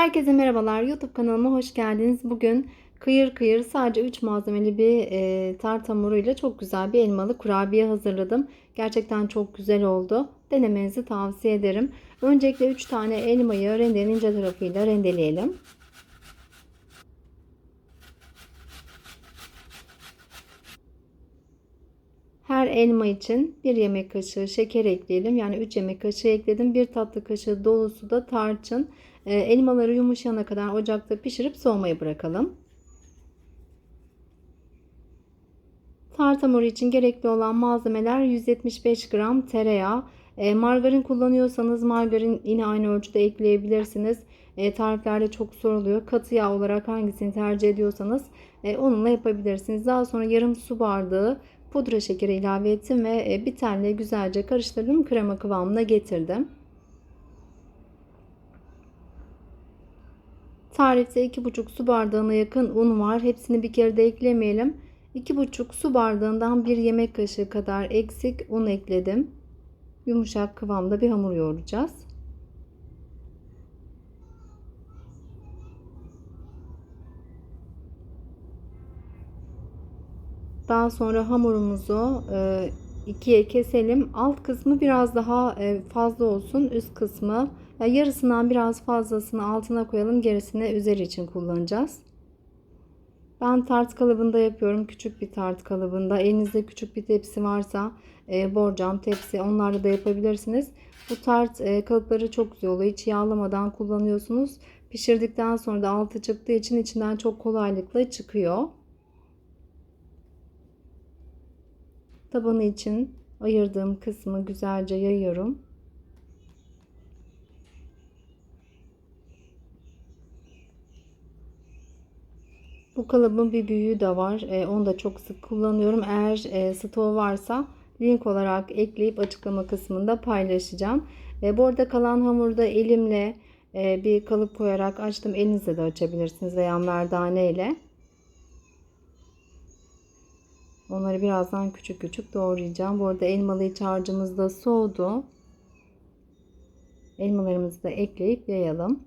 Herkese merhabalar. YouTube kanalıma hoş geldiniz. Bugün kıyır kıyır sadece 3 malzemeli bir e, tart hamuruyla çok güzel bir elmalı kurabiye hazırladım. Gerçekten çok güzel oldu. Denemenizi tavsiye ederim. Öncelikle 3 tane elmayı rendenin ince tarafıyla rendeleyelim. Her elma için 1 yemek kaşığı şeker ekleyelim. Yani 3 yemek kaşığı ekledim. 1 tatlı kaşığı dolusu da tarçın. E, elmaları yumuşayana kadar ocakta pişirip soğumaya bırakalım. Tart hamuru için gerekli olan malzemeler 175 gram tereyağı. E, margarin kullanıyorsanız margarin yine aynı ölçüde ekleyebilirsiniz. E, tariflerde çok soruluyor. Katı yağ olarak hangisini tercih ediyorsanız e, onunla yapabilirsiniz. Daha sonra yarım su bardağı pudra şekeri ilave ettim ve e, bir tane güzelce karıştırdım. Krema kıvamına getirdim. Tarifte 2,5 su bardağına yakın un var. Hepsini bir kere de eklemeyelim. 2,5 su bardağından 1 yemek kaşığı kadar eksik un ekledim. Yumuşak kıvamda bir hamur yoğuracağız. Daha sonra hamurumuzu e, ikiye keselim. Alt kısmı biraz daha e, fazla olsun. Üst kısmı yarısından biraz fazlasını altına koyalım. Gerisini üzeri için kullanacağız. Ben tart kalıbında yapıyorum. Küçük bir tart kalıbında. Elinizde küçük bir tepsi varsa e, borcam, tepsi onlarla da yapabilirsiniz. Bu tart e, kalıpları çok güzel oluyor. Hiç yağlamadan kullanıyorsunuz. Pişirdikten sonra da altı çıktığı için içinden çok kolaylıkla çıkıyor. Tabanı için ayırdığım kısmı güzelce yayıyorum. Bu kalıbın bir büyüğü de var. E, onu da çok sık kullanıyorum. Eğer e, stoğu varsa link olarak ekleyip açıklama kısmında paylaşacağım. E, bu arada kalan hamurda elimle e, bir kalıp koyarak açtım. Elinizle de açabilirsiniz veya merdane ile. Onları birazdan küçük küçük doğrayacağım. Bu arada elmalı iç harcımız da soğudu. Elmalarımızı da ekleyip yayalım.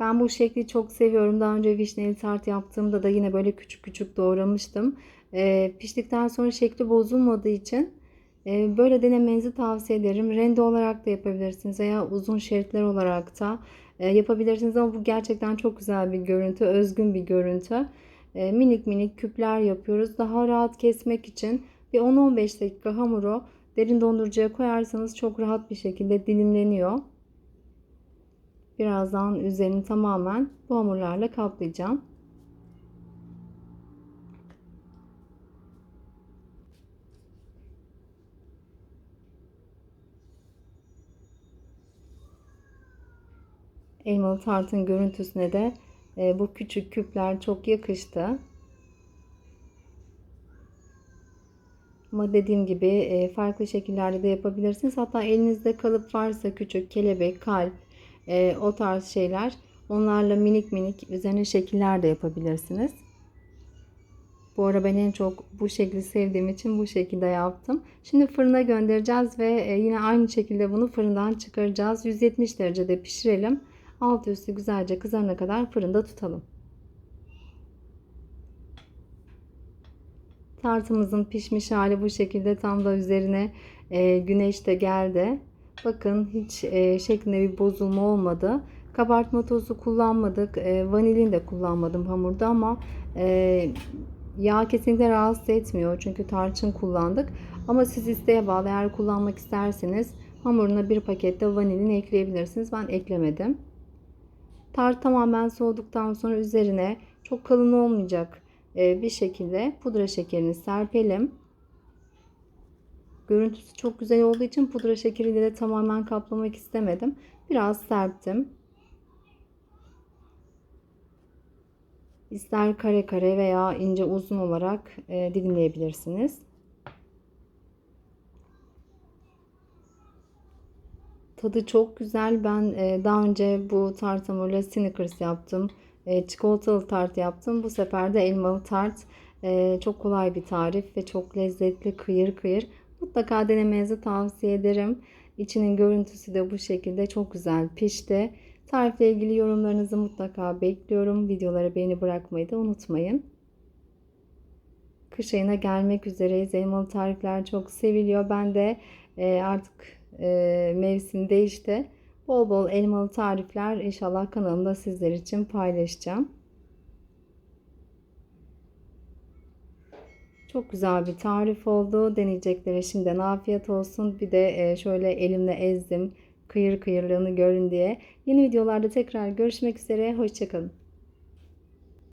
Ben bu şekli çok seviyorum. Daha önce vişneli tart yaptığımda da yine böyle küçük küçük doğramıştım. Ee, piştikten sonra şekli bozulmadığı için böyle denemenizi tavsiye ederim. Rende olarak da yapabilirsiniz veya uzun şeritler olarak da e, yapabilirsiniz. Ama bu gerçekten çok güzel bir görüntü, özgün bir görüntü. E, minik minik küpler yapıyoruz. Daha rahat kesmek için bir 10-15 dakika hamuru derin dondurucuya koyarsanız çok rahat bir şekilde dilimleniyor. Birazdan üzerini tamamen bu hamurlarla kaplayacağım. Elmalı tartın görüntüsüne de e, bu küçük küpler çok yakıştı. Ama dediğim gibi e, farklı şekillerde de yapabilirsiniz. Hatta elinizde kalıp varsa küçük kelebek, kalp, e, o tarz şeyler onlarla minik minik üzerine şekiller de yapabilirsiniz. Bu ara ben en çok bu şekli sevdiğim için bu şekilde yaptım. Şimdi fırına göndereceğiz ve e, yine aynı şekilde bunu fırından çıkaracağız. 170 derecede pişirelim. Alt üstü güzelce kızarana kadar fırında tutalım. Tartımızın pişmiş hali bu şekilde tam da üzerine e, güneş de geldi. Bakın hiç e, şeklinde bir bozulma olmadı. Kabartma tozu kullanmadık. E, vanilin de kullanmadım hamurda ama e, yağ kesinlikle rahatsız etmiyor. Çünkü tarçın kullandık. Ama siz isteğe bağlı eğer kullanmak isterseniz hamuruna bir pakette vanilin ekleyebilirsiniz. Ben eklemedim. Tart tamamen soğuduktan sonra üzerine çok kalın olmayacak e, bir şekilde pudra şekerini serpelim. Görüntüsü çok güzel olduğu için pudra şekeriyle de tamamen kaplamak istemedim. Biraz serptim. İster kare kare veya ince uzun olarak e, dilimleyebilirsiniz. Tadı çok güzel. Ben e, daha önce bu tart hamuruyla Snickers yaptım. e, çikolatalı tart yaptım. Bu sefer de elmalı tart. E, çok kolay bir tarif ve çok lezzetli kıyır kıyır. Mutlaka denemenizi tavsiye ederim. İçinin görüntüsü de bu şekilde çok güzel pişti. Tarifle ilgili yorumlarınızı mutlaka bekliyorum. Videolara beğeni bırakmayı da unutmayın. Kış ayına gelmek üzereyiz. Elmalı tarifler çok seviliyor. Ben de e, artık e, mevsim değişti. Bol bol elmalı tarifler inşallah kanalımda sizler için paylaşacağım. Çok güzel bir tarif oldu. Deneyeceklere şimdiden afiyet olsun. Bir de e, şöyle elimle ezdim. Kıyır kıyırlığını görün diye. Yeni videolarda tekrar görüşmek üzere. Hoşçakalın.